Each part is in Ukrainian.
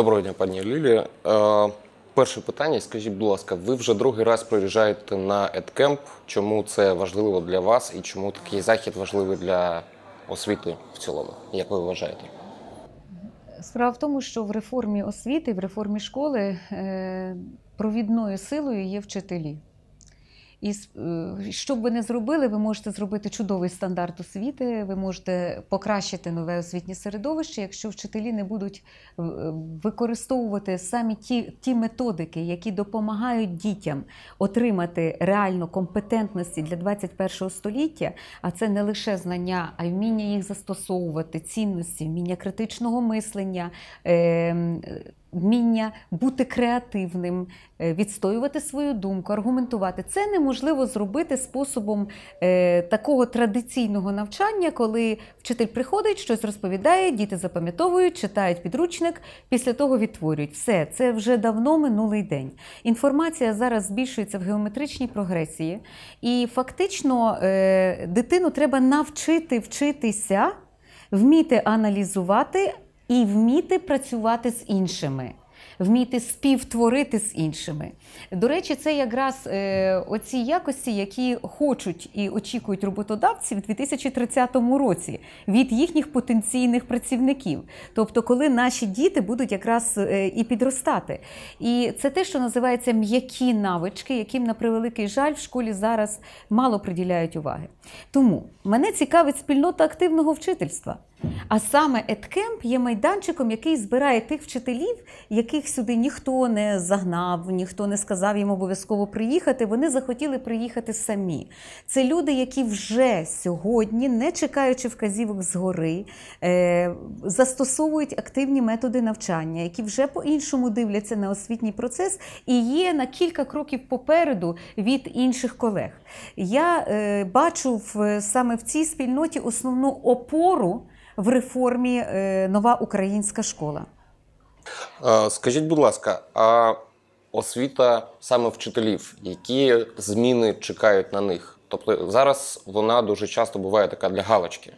Доброго дня, пані Лілі. Е, перше питання. Скажіть, будь ласка, ви вже другий раз приїжджаєте на Едкемп. Чому це важливо для вас і чому такий захід важливий для освіти в цілому? Як ви вважаєте? Справа в тому, що в реформі освіти, в реформі школи е, провідною силою є вчителі. І е, що б ви не зробили, ви можете зробити чудовий стандарт освіти, ви можете покращити нове освітнє середовище, якщо вчителі не будуть е, використовувати самі ті, ті методики, які допомагають дітям отримати реально компетентності для 21 століття, а це не лише знання, а й вміння їх застосовувати, цінності, вміння критичного мислення. Вміння бути креативним, е, відстоювати свою думку, аргументувати це неможливо зробити способом е, такого традиційного навчання, коли вчитель приходить, щось розповідає, діти запам'ятовують, читають підручник, після того відтворюють. Все, це вже давно минулий день. Інформація зараз збільшується в геометричній прогресії, і фактично е, дитину треба навчити вчитися, вміти аналізувати і вміти працювати з іншими. Вміти співтворити з іншими. До речі, це якраз е, оці якості, які хочуть і очікують роботодавці в 2030 році від їхніх потенційних працівників. Тобто, коли наші діти будуть якраз е, і підростати. І це те, що називається м'які навички, яким, на превеликий жаль, в школі зараз мало приділяють уваги. Тому мене цікавить спільнота активного вчительства. А саме Едкемп є майданчиком, який збирає тих вчителів, яких сюди ніхто не загнав, ніхто не сказав їм обов'язково приїхати. Вони захотіли приїхати самі. Це люди, які вже сьогодні, не чекаючи вказівок згори, е, застосовують активні методи навчання, які вже по-іншому дивляться на освітній процес і є на кілька кроків попереду від інших колег. Я е, бачу саме в цій спільноті основну опору в реформі е, нова українська школа. Е, Скажіть, будь ласка, а освіта саме вчителів, які зміни чекають на них? Тобто зараз вона дуже часто буває така для галочки.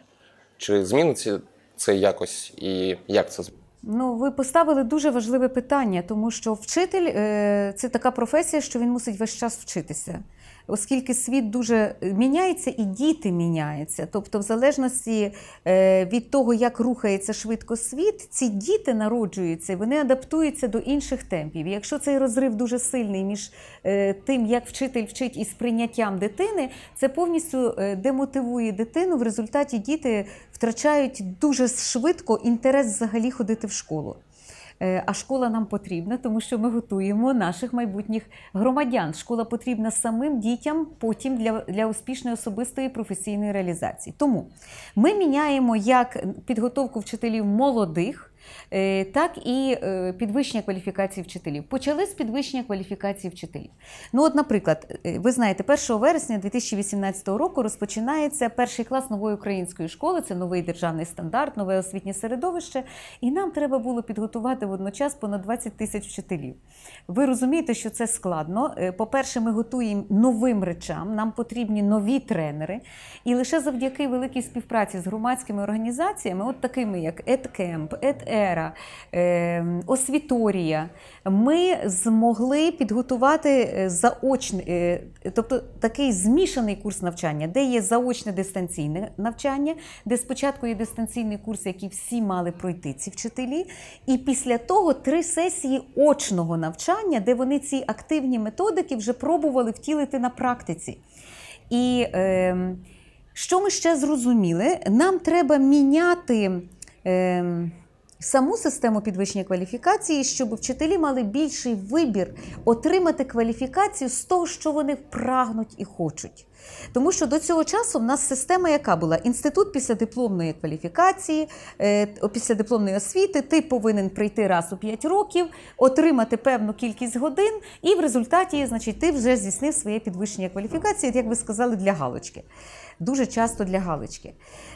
Чи зміниться це якось і як це зміниться? Ну, ви поставили дуже важливе питання, тому що вчитель е, це така професія, що він мусить весь час вчитися. Оскільки світ дуже міняється і діти міняються. Тобто, в залежності е, від того, як рухається швидко світ, ці діти народжуються, вони адаптуються до інших темпів. Якщо цей розрив дуже сильний між е, тим, як вчитель вчить і сприйняттям дитини, це повністю е, демотивує дитину. В результаті діти втрачають дуже швидко інтерес взагалі ходити в школу. Е, А школа нам потрібна, тому що ми готуємо наших майбутніх громадян. Школа потрібна самим дітям потім для, для успішної особистої професійної реалізації. Тому ми міняємо як підготовку вчителів молодих. Е, Так і е, підвищення кваліфікації вчителів. Почали з підвищення кваліфікації вчителів. Ну, от, наприклад, е, ви знаєте, 1 вересня 2018 року розпочинається перший клас нової української школи. Це новий державний стандарт, нове освітнє середовище. І нам треба було підготувати водночас понад 20 тисяч вчителів. Ви розумієте, що це складно. По-перше, ми готуємо новим речам, нам потрібні нові тренери. І лише завдяки великій співпраці з громадськими організаціями, от такими як EdCamp, EdEra, е, Освіторія, ми змогли підготувати е, заочний, е, тобто такий змішаний курс навчання, де є заочне дистанційне навчання, де спочатку є дистанційний курс, який всі мали пройти ці вчителі, і після того три сесії очного навчання, де вони ці активні методики вже пробували втілити на практиці. І е, що ми ще зрозуміли? Нам треба міняти. Е, Саму систему підвищення кваліфікації, щоб вчителі мали більший вибір отримати кваліфікацію з того, що вони прагнуть і хочуть. Тому що до цього часу в нас система, яка була інститут післядипломної кваліфікації, е, післядипломної освіти, ти повинен прийти раз у 5 років, отримати певну кількість годин, і в результаті, значить, ти вже здійснив своє підвищення кваліфікації, як ви сказали, для галочки. Дуже часто для галочки.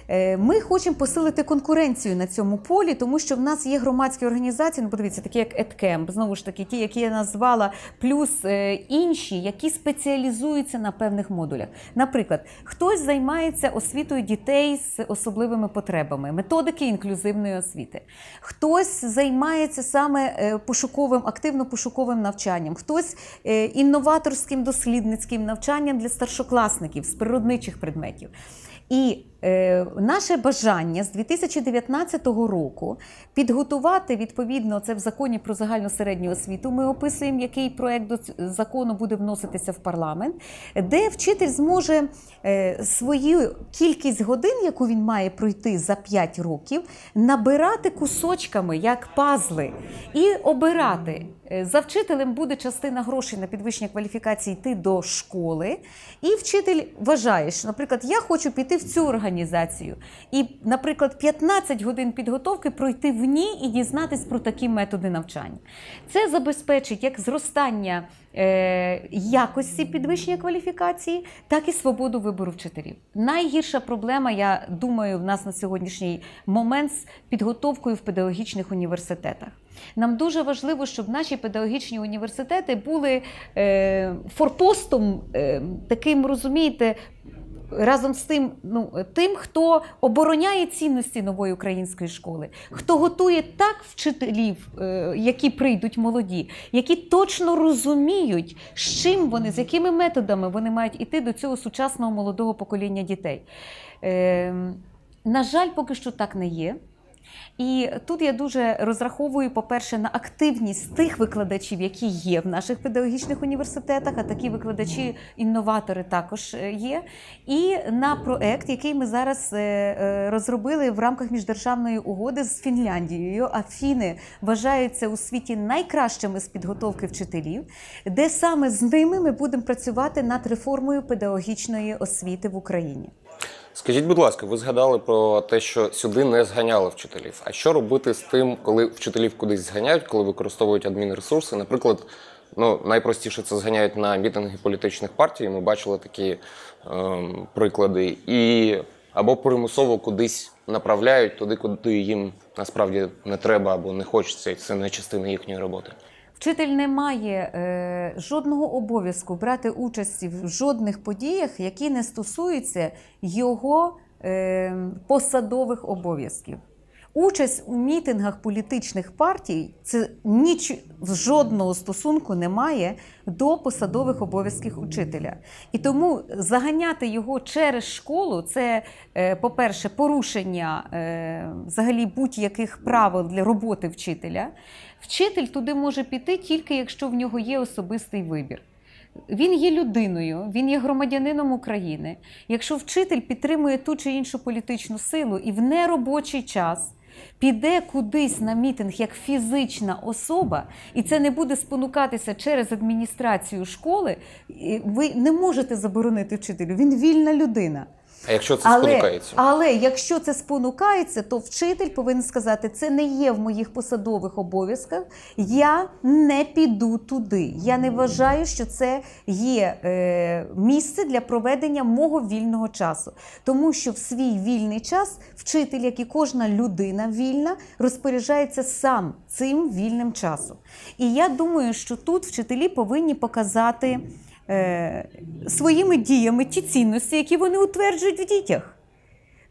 Е, Ми хочемо посилити конкуренцію на цьому полі, тому що в нас є громадські організації, ну подивіться, такі як EdCamp, знову ж таки, ті, які я назвала, плюс е, інші, які спеціалізуються на певних модулях. Наприклад, хтось займається освітою дітей з особливими потребами, методики інклюзивної освіти. Хтось займається саме е, пошуковим, активно пошуковим навчанням, хтось е, інноваторським дослідницьким навчанням для старшокласників з природничих предметів. І наше бажання з 2019 року підготувати відповідно це в законі про загальну середню освіту. Ми описуємо, який проект до закону буде вноситися в парламент, де вчитель зможе е, свою кількість годин, яку він має пройти за 5 років, набирати кусочками як пазли і обирати. Е, За вчителем буде частина грошей на підвищення кваліфікації йти до школи, і вчитель вважає, що, наприклад, я хочу піти в цю організацію, і, наприклад, 15 годин підготовки пройти в ній і дізнатись про такі методи навчання. Це забезпечить як зростання е, якості підвищення кваліфікації, так і свободу вибору вчителів. Найгірша проблема, я думаю, в нас на сьогоднішній момент з підготовкою в педагогічних університетах. Нам дуже важливо, щоб наші педагогічні університети були е, форпостом, е, таким розумієте. Разом з тим, ну тим, хто обороняє цінності нової української школи, хто готує так вчителів, е, які прийдуть молоді, які точно розуміють, з чим вони, з якими методами вони мають іти до цього сучасного молодого покоління дітей. Е, на жаль, поки що так не є. І тут я дуже розраховую, по-перше, на активність тих викладачів, які є в наших педагогічних університетах, а такі викладачі-інноватори також е, є. І на проект, який ми зараз е, е, розробили в рамках міждержавної угоди з Фінляндією. А фіни вважаються у світі найкращими з підготовки вчителів, де саме з ними ми будемо працювати над реформою педагогічної освіти в Україні. Скажіть, будь ласка, ви згадали про те, що сюди не зганяли вчителів. А що робити з тим, коли вчителів кудись зганяють, коли використовують адмінресурси? Наприклад, ну найпростіше це зганяють на мітинги політичних партій. Ми бачили такі ем, приклади, і або примусово кудись направляють туди, куди їм насправді не треба або не хочеться, і це не частина їхньої роботи. Вчитель не має е, жодного обов'язку брати участі в жодних подіях, які не стосуються його е, посадових обов'язків. Участь у мітингах політичних партій це ніч жодного стосунку не має до посадових обов'язків учителя. І тому заганяти його через школу це, е, по-перше, порушення е, взагалі будь-яких правил для роботи вчителя. Вчитель туди може піти тільки якщо в нього є особистий вибір. Він є людиною, він є громадянином України. Якщо вчитель підтримує ту чи іншу політичну силу і в неробочий час піде кудись на мітинг як фізична особа, і це не буде спонукатися через адміністрацію школи, ви не можете заборонити вчителю. Він вільна людина. А якщо це Але, спонукається? але якщо це спонукається, то вчитель повинен сказати, це не є в моїх посадових обов'язках. Я не піду туди. Я не вважаю, що це є е, місце для проведення мого вільного часу. Тому що в свій вільний час вчитель, як і кожна людина вільна, розпоряджається сам цим вільним часом. І я думаю, що тут вчителі повинні показати своїми діями ті цінності, які вони утверджують в дітях.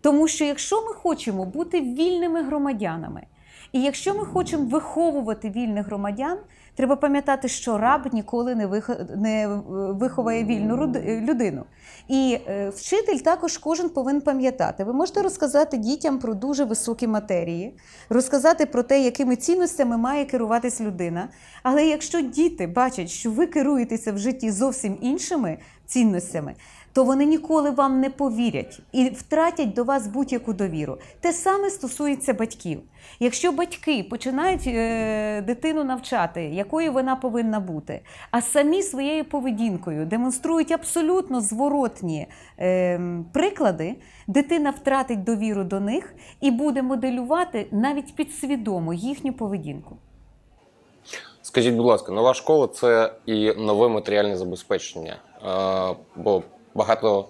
Тому що якщо ми хочемо бути вільними громадянами, і якщо ми хочемо виховувати вільних громадян, треба пам'ятати, що раб ніколи не е, виховає вільну людину. І е, вчитель також кожен повинен пам'ятати. Ви можете розказати дітям про дуже високі матерії, розказати про те, якими цінностями має керуватись людина. Але якщо діти бачать, що ви керуєтеся в житті зовсім іншими цінностями, то вони ніколи вам не повірять і втратять до вас будь-яку довіру. Те саме стосується батьків. Якщо батьки починають е, дитину навчати, якою вона повинна бути, а самі своєю поведінкою демонструють абсолютно зворотні е, приклади, дитина втратить довіру до них і буде моделювати навіть підсвідомо їхню поведінку. Скажіть, будь ласка, нова школа це і нове матеріальне забезпечення. Е, бо багато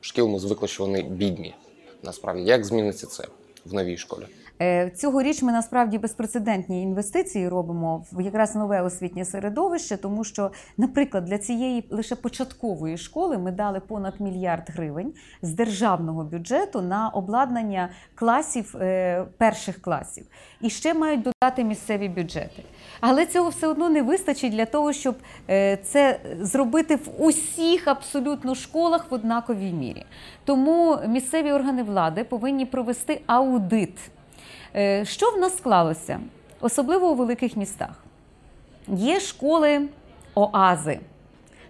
шкіл ми звикли, що вони бідні. Насправді, як зміниться це в новій школі? Е, Цьогоріч ми насправді безпрецедентні інвестиції робимо в якраз нове освітнє середовище, тому що, наприклад, для цієї лише початкової школи ми дали понад мільярд гривень з державного бюджету на обладнання класів е, перших класів. І ще мають додати місцеві бюджети. Але цього все одно не вистачить для того, щоб е, це зробити в усіх абсолютно школах в однаковій мірі. Тому місцеві органи влади повинні провести аудит. Е, Що в нас склалося, особливо у великих містах? Є школи оази.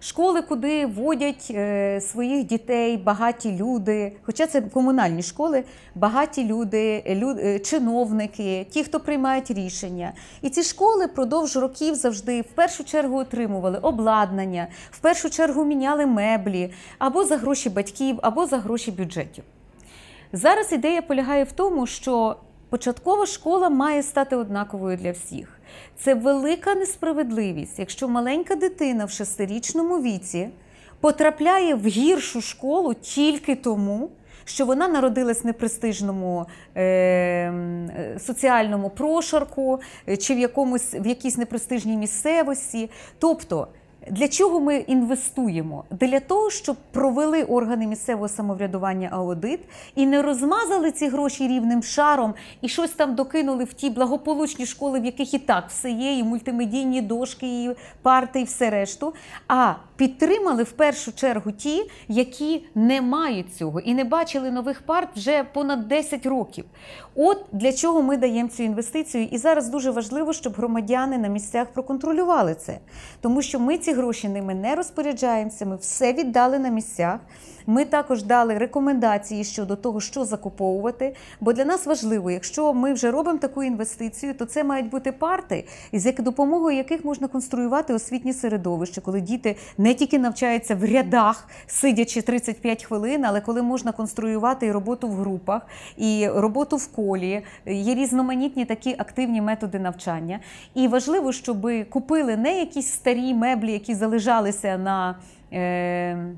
Школи, куди водять е, своїх дітей багаті люди, хоча це комунальні школи, багаті люди, лю- е, чиновники, ті, хто приймають рішення. І ці школи продовж років завжди в першу чергу отримували обладнання, в першу чергу міняли меблі або за гроші батьків, або за гроші бюджетів. Зараз ідея полягає в тому, що початкова школа має стати однаковою для всіх. Це велика несправедливість, якщо маленька дитина в шестирічному віці потрапляє в гіршу школу тільки тому, що вона народилась в непрестижному е, е, соціальному прошарку е, чи в, якомусь, в якійсь непрестижній місцевості. Тобто, для чого ми інвестуємо? Для того, щоб провели органи місцевого самоврядування аудит і не розмазали ці гроші рівним шаром і щось там докинули в ті благополучні школи, в яких і так все є, і мультимедійні дошки, і парти, і все решту. А підтримали в першу чергу ті, які не мають цього і не бачили нових парт вже понад 10 років. От для чого ми даємо цю інвестицію. І зараз дуже важливо, щоб громадяни на місцях проконтролювали це. Тому що ми ці гроші ними не розпоряджаємося, ми все віддали на місцях. Ми також дали рекомендації щодо того, що закуповувати. Бо для нас важливо, якщо ми вже робимо таку інвестицію, то це мають бути парти, з як допомогою яких можна конструювати освітнє середовище, коли діти не тільки навчаються в рядах, сидячи 35 хвилин, але коли можна конструювати і роботу в групах, і роботу в колі, є різноманітні такі активні методи навчання. І важливо, щоб купили не якісь старі меблі, які залежалися на. Е-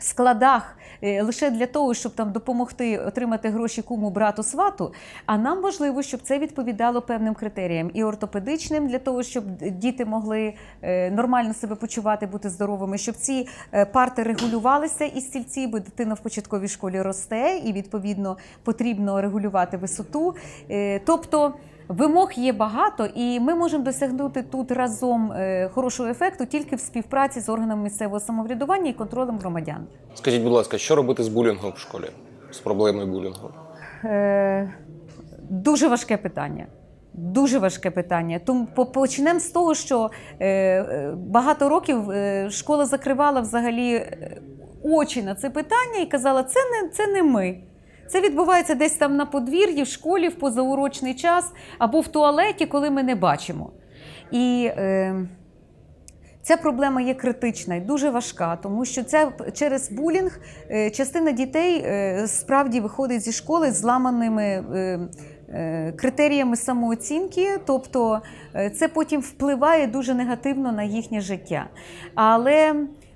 складах е, лише для того, щоб там допомогти отримати гроші куму, брату, свату. А нам важливо, щоб це відповідало певним критеріям і ортопедичним, для того, щоб діти могли е, нормально себе почувати, бути здоровими, щоб ці парти регулювалися і стільці, бо дитина в початковій школі росте, і відповідно потрібно регулювати висоту. Тобто. Вимог є багато, і ми можемо досягнути тут разом е, хорошого ефекту тільки в співпраці з органами місцевого самоврядування і контролем громадян. Скажіть, будь ласка, що робити з булінгом в школі? З проблемою булінгу? Е, дуже важке питання. Дуже важке питання. Тому по- почнемо з того, що е, е, багато років е, школа закривала взагалі очі на це питання і казала, це не, це не ми. Це відбувається десь там на подвір'ї, в школі, в позаурочний час або в туалеті, коли ми не бачимо. І е, Ця проблема є критична і дуже важка, тому що це через булінг е, частина дітей е, справді виходить зі школи з зламаними е, е, критеріями самооцінки, тобто е, це потім впливає дуже негативно на їхнє життя. Але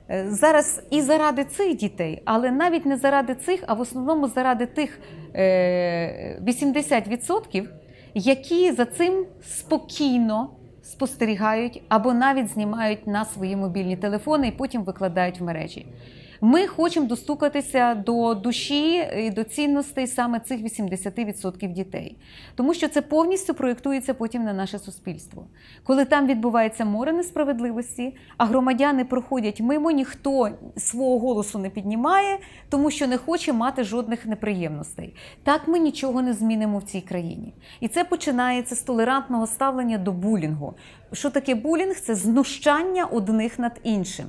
зараз і заради цих дітей, але навіть не заради цих, а в основному заради тих е, 80%, які за цим спокійно спостерігають або навіть знімають на свої мобільні телефони і потім викладають в мережі. Ми хочемо достукатися до душі і до цінностей саме цих 80% дітей, тому що це повністю проєктується потім на наше суспільство. Коли там відбувається море несправедливості, а громадяни проходять мимо, ніхто свого голосу не піднімає, тому що не хоче мати жодних неприємностей. Так ми нічого не змінимо в цій країні. І це починається з толерантного ставлення до булінгу. Що таке булінг? Це знущання одних над іншим.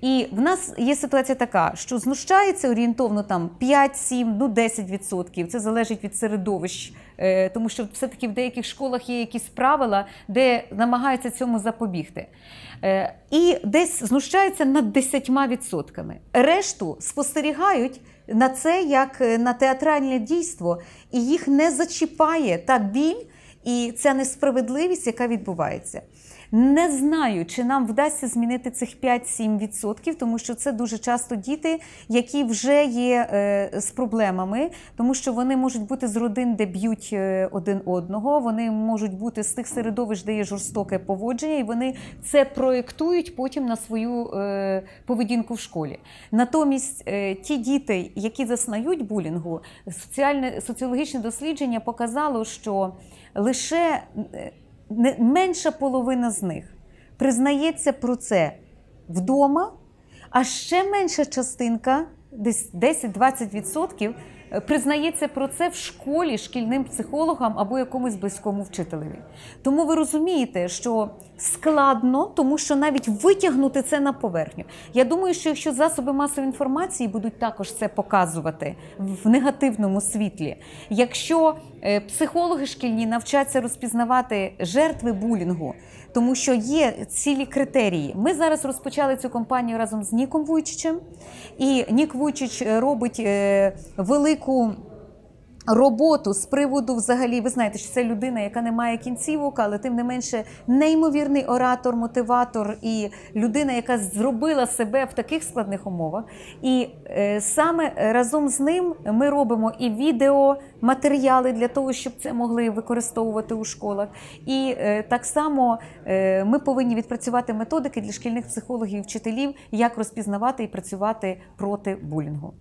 І в нас є ситуація така, що знущається орієнтовно там 5, 7, ну 10%. Це залежить від середовищ, е, тому що все-таки в деяких школах є якісь правила, де намагаються цьому запобігти. Е, І десь знущаються над 10%. Решту спостерігають на це як е, на театральне дійство, і їх не зачіпає та біль і ця несправедливість, яка відбувається. Не знаю, чи нам вдасться змінити цих 5-7%, тому що це дуже часто діти, які вже є е, з проблемами, тому що вони можуть бути з родин, де б'ють е, один одного, вони можуть бути з тих середовищ, де є жорстоке поводження, і вони це проєктують потім на свою е, поведінку в школі. Натомість ті діти, які заснають булінгу, соціальне соціологічне дослідження показало, що лише не менша половина з них признається про це вдома, а ще менша частинка, десь 10-20%, е, признається про це в школі шкільним психологам або якомусь близькому вчителеві. Тому ви розумієте, що складно, тому що навіть витягнути це на поверхню. Я думаю, що якщо засоби масової інформації будуть також це показувати в негативному світлі, якщо е, психологи шкільні навчаться розпізнавати жертви булінгу, тому що є цілі критерії. Ми зараз розпочали цю кампанію разом з Ніком Вуйчичем, і Нік Вуйчич е, робить е, велику. Роботу з приводу, взагалі, ви знаєте, що це людина, яка не має кінцівок, але тим не менше неймовірний оратор, мотиватор і людина, яка зробила себе в таких складних умовах. І е, саме разом з ним ми робимо і відеоматеріали для того, щоб це могли використовувати у школах. І е, так само е, ми повинні відпрацювати методики для шкільних психологів і вчителів, як розпізнавати і працювати проти булінгу.